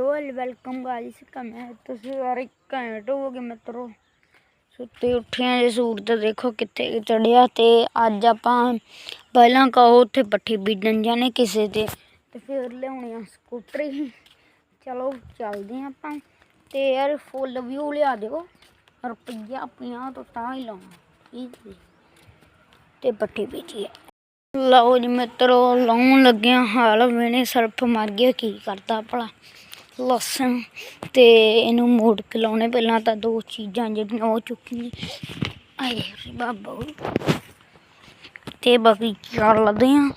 Hello welcome guys ਕਮੇ ਤੁਸੀਂ ਯਾਰ ਘੰਟ ਹੋ ਗਏ ਮਿੱਤਰੋ ਸੁੱਤੇ ਉੱਠਿਆ ਜੇ ਸੂਟ ਤੇ ਦੇਖੋ ਕਿੱਥੇ ਚੜਿਆ ਤੇ ਅੱਜ ਆਪਾਂ ਪਹਿਲਾਂ ਕਹੋ ਉੱਥੇ ਪੱਠੀ ਬੀਜਣ ਜਾਣੇ ਕਿਸੇ ਤੇ ਤੇ ਫਿਰ ਲਿਆਉਣੀ ਆ ਸਕੂਟਰੀ ਚਲੋ ਚੱਲਦੇ ਆਂ ਆਪਾਂ ਤੇ ਯਾਰ ਫੁੱਲ ਵਿਊ ਲਿਆ ਦਿਓ ਰੁਪਈਆ 50 ਤੋਂ ਤਾਂ ਹੀ ਲਾਉਣਾ ਠੀਕ ਜੀ ਤੇ ਪੱਠੀ ਬੀਜੀ ਲਓ ਜੀ ਮਿੱਤਰੋ ਲਾਉਣ ਲੱਗਿਆ ਹਾਲ ਵੇਣੇ ਸਰਫ ਮਰ ਗਿਆ ਕੀ ਕਰਦਾ ਭਲਾ ਲਸਣ ਤੇ ਇਹਨੂੰ ਮੋੜ ਕੇ ਲਾਉਣੇ। ਪਹਿਲਾਂ ਤਾਂ ਦੋ ਚੀਜ਼ਾਂ ਜਿਹੜੀਆਂ ਉਹ ਚੁੱਕੀ ਆਏ ਬਾਬਾ। ਤੇ ਬਾਕੀ ਚੱਲਦੇ ਆ।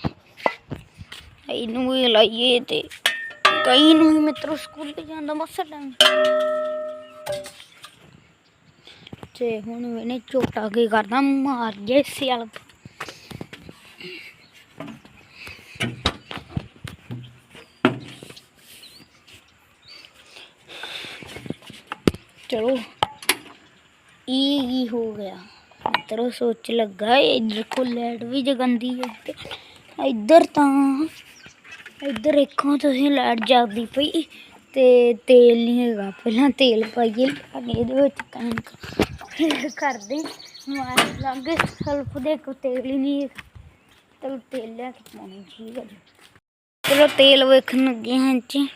ਇਹਨੂੰ ਵੀ ਲਾਈਏ ਤੇ ਕਈ ਨੂੰ ਵੀ ਮਿੱਤਰੋ ਸਕੂਲ ਤੇ ਜਾਂਦਾ ਮਸਾ ਟਾਈਮ ਤੇ ਹੁਣ ਇਹਨੇ ਝੋਟਾ ਕੀ ਕਰਦਾ ਮਾਰ ਗਿਆ ਸਿਆਲ ਚਲੋ ਇਹ ਕੀ ਹੋ ਗਿਆ ਤਰੋ ਸੋਚ ਲੱਗਾ ਇੱਧਰ ਕੋ ਲੈਟ ਵੀ ਜਗੰਦੀ ਹੈ ਤੇ ਇੱਧਰ ਤਾਂ ਇੱਧਰ ਦੇਖੋ ਤੁਸੀਂ ਲਾਈਟ ਜਗਦੀ ਪਈ ਤੇ ਤੇਲ ਨਹੀਂ ਹੈਗਾ ਪਹਿਲਾਂ ਤੇਲ ਪਾਈਏ ਅੱਗੇ ਇਹਦੇ ਵਿੱਚ ਕਣਕ ਫਿਰ ਕਰਦੇ ਮਾਰ ਲੱਗ ਸਲਫ ਦੇ ਕੋ ਤੇਲ ਹੀ ਨਹੀਂ ਹੈਗਾ। ਚਲੋ ਤੇਲ ਲਿਆ ਕੇ ਪਾਉਣੀ ਠੀਕ ਹੈ ਜੀ ਚਲੋ ਤੇਲ ਵੇਖਣ ਲੱਗੇ ਹਾਂ ਜੀ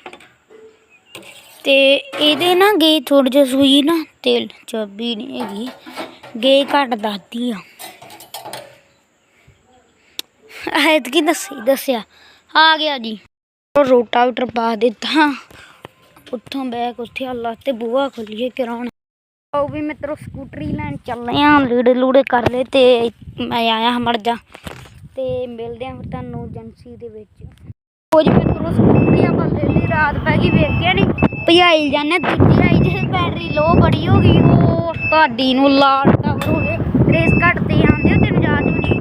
ਤੇ ਇਹਦੇ ਨਾ ਗੇ ਥੋੜੀ ਜਿਹੀ ਸੂਈ ਨਾ ਤੇਲ ਚਾਬੀ ਨਹੀਂ ਹੈਗੀ। ਗੇ ਘੱਟ ਦੱਸਦੀ ਆ। ਐਤ ਕੀ ਦੱਸੀ, ਦੱਸਿਆ। ਆ ਗਿਆ ਜੀ। ਉਹ ਪਾ ਦਿੱਤਾ। ਉੱਥੋਂ ਬੈਗ ਉੱਥੇ ਅੱਲਾ ਤੇ ਬੂਹਾ ਖੋਲੀਏ ਕਰਾਉਣ। ਉਹ ਵੀ ਮਿੱਤਰੋ ਸਕੂਟਰੀ ਲੈਣ ਚੱਲੇ ਆ, ਲੀੜੇ ਲੂੜੇ ਕਰ ਲਏ ਤੇ ਮੈਂ ਆਇਆ ਮਰ ਜਾ। ਤੇ ਮਿਲਦੇ ਆ ਫਿਰ ਤੁਹਾਨੂੰ ਏਜੰਸੀ ਦੇ ਵਿੱਚ। ਉਹ ਜੀ ਮਿੱਤਰੋ ਸਕੂਟਰੀ ਰਾਤ ਪਹਿਲੀ ਵੇਖਿਆ ਨਹੀਂ ਭਜਾਈ ਜਾਂਦੇ ਦੂਜੀ ਰਾਈ ਜਿਹੜੀ ਬੈਟਰੀ ਲੋ ਬੜੀ ਹੋ ਗਈ, ਉਹ ਤੁਹਾਡੀ ਨੂੰ ਲਾਲ ਟਾਵਰ ਹੋ ਗਏ ਰੇਸ ਘਟਦੀ ਆਉਂਦੇ ਹੋ ਤੈਨੂੰ ਯਾਦ ਵੀ